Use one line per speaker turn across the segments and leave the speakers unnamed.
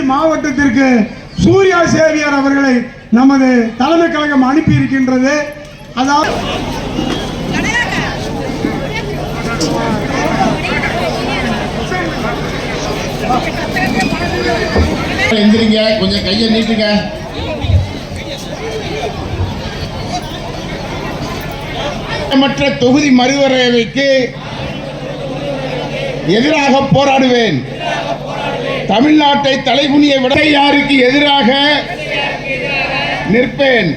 திருச்சி மாவட்டத்திற்கு சூர்யா சேவியர் அவர்களை நமது தலைமை கழகம் அனுப்பி இருக்கின்றது அதாவது
எந்திரிங்க கொஞ்சம் கையை நீட்டுங்க. மற்ற தொகுதி மறுவரையறைக்கு எதிராக போராடுவேன். தமிழ்நாட்டை தலைகுனிய விடையாருக்கு எதிராக? நிற்பேன்.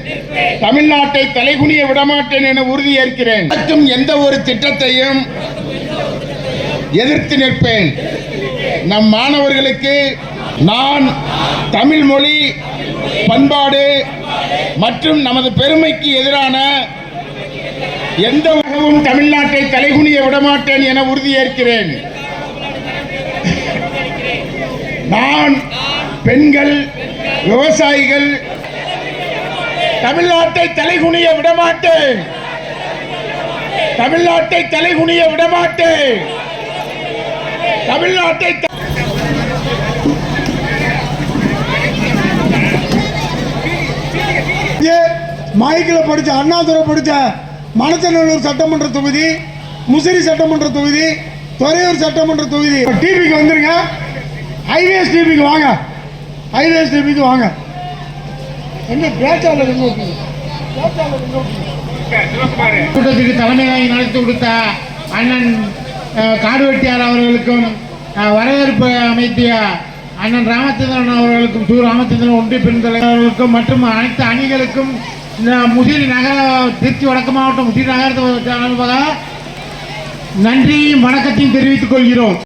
தமிழ்நாட்டை தலைகுனிய விடமாட்டேன் என உறுதியேற்கிறேன். மற்றும் எந்த ஒரு திட்டத்தையும் எதிர்த்து நிற்பேன். நம் மாணவர்களுக்கு நான் தமிழ் மொழி பண்பாடு மற்றும் நமது பெருமைக்கு எதிரான எந்த வகையும் தமிழ்நாட்டை தலைகுனிய விடமாட்டேன் என உறுதியேற்கிறேன். நான் பெண்கள் விவசாயிகள் தமிழ்நாட்டை தலைகுனிய விடமாட்டேன். தமிழ்நாட்டை தலைகுனிய விடமாட்டேன். தமிழ்நாட்டை
மாய்க்கில் படித்த அண்ணாதுரை படித்த மணச்சநல்லூர் சட்டமன்ற தொகுதி முசிறி சட்டமன்ற தொகுதி துறையூர் சட்டமன்ற தொகுதி. டிவிக்கு வந்துருங்க. ஹைவேஸ் டிபிக்கு வாங்க. ஹைவேஸ் டிபிக்கு வாங்க. என்ன பேச்சாளர் கூட்டத்துக்கு விட்டீங்க?
தலைமையாகி நடத்தி கொடுத்த அண்ணன் காடுவெட்டியார் அவர்களுக்கும் வரவேற்பு அமைத்திய அண்ணன் ராமச்சந்திரன் அவர்களுக்கும் சூ. ராமச்சந்திரன் ஒன்றிய பெருந்தலைவர் அவர்களுக்கும் மற்றும் அனைத்து அணிகளுக்கும் இந்த முசிறி நகர திருச்சி வடக்கு மாவட்டம் முசிறி நகரத்தை சார்பாக நன்றியும் வணக்கத்தையும் தெரிவித்துக் கொள்கிறோம்.